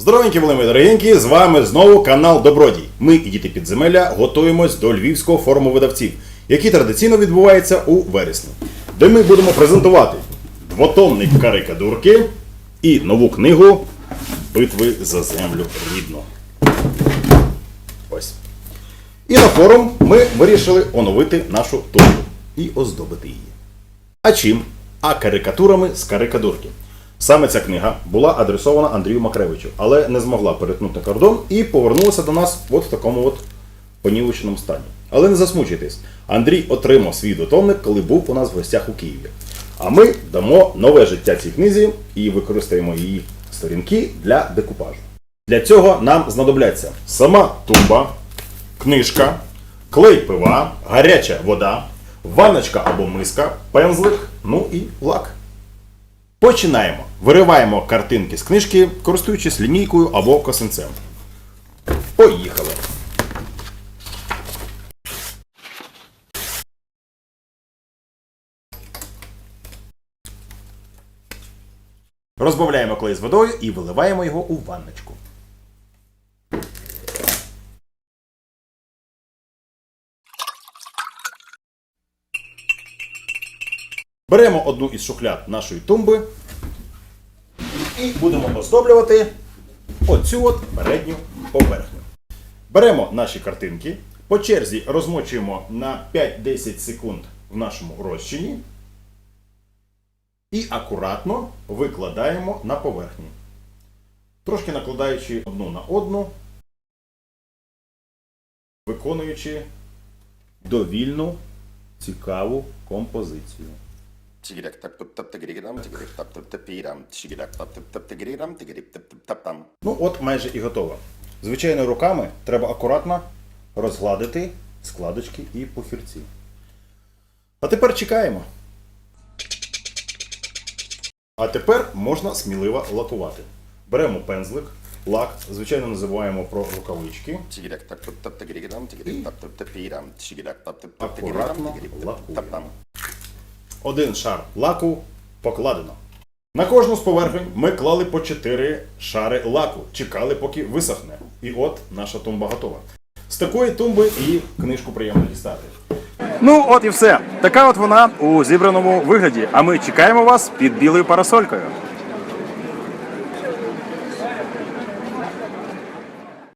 Здоровенькі були мої дорогенькі, з вами знову канал Добродій. Ми і діти підземелля готуємось до Львівського форуму видавців, який традиційно відбувається у вересні, де ми будемо презентувати двотомник карикадурки і нову книгу Битви за землю рідну. Ось. І на форум ми вирішили оновити нашу тумбу і оздобити її. А чим? А карикатурами з карикадурки. Саме ця книга була адресована Андрію Макревичу, але не змогла перетнути кордон і повернулася до нас от в такому от понівеченому стані. Але не засмучуйтесь, Андрій отримав свій дотомник, коли був у нас в гостях у Києві. А ми дамо нове життя цій книзі і використаємо її сторінки для декупажу. Для цього нам знадобляться сама тумба, книжка, клей пива, гаряча вода, ванночка або миска, пензлик, ну і лак. Починаємо. Вириваємо картинки з книжки, користуючись лінійкою або косинцем. Поїхали. Розбавляємо клей з водою і виливаємо його у ванночку. Беремо одну із шухляд нашої тумби і будемо оздоблювати оцю от передню поверхню. Беремо наші картинки, по черзі розмочуємо на 5-10 секунд в нашому розчині і акуратно викладаємо на поверхню. Трошки накладаючи одну на одну, виконуючи довільну, цікаву композицію. Тап тап тап тап тап тап тап там. Ну, от майже і готово. Звичайно, руками треба акуратно розгладити складочки і пухірці. А тепер чекаємо. А тепер можна сміливо лакувати. Беремо пензлик, лак, звичайно, називаємо про рукавички. Акуратно лакуємо. Один шар лаку покладено. На кожну з поверхень ми клали по 4 шари лаку, чекали, поки висохне. І от наша тумба готова. З такої тумби і книжку приємно дістати. Ну, от і все. Така от вона у зібраному вигляді. А ми чекаємо вас під білою парасолькою.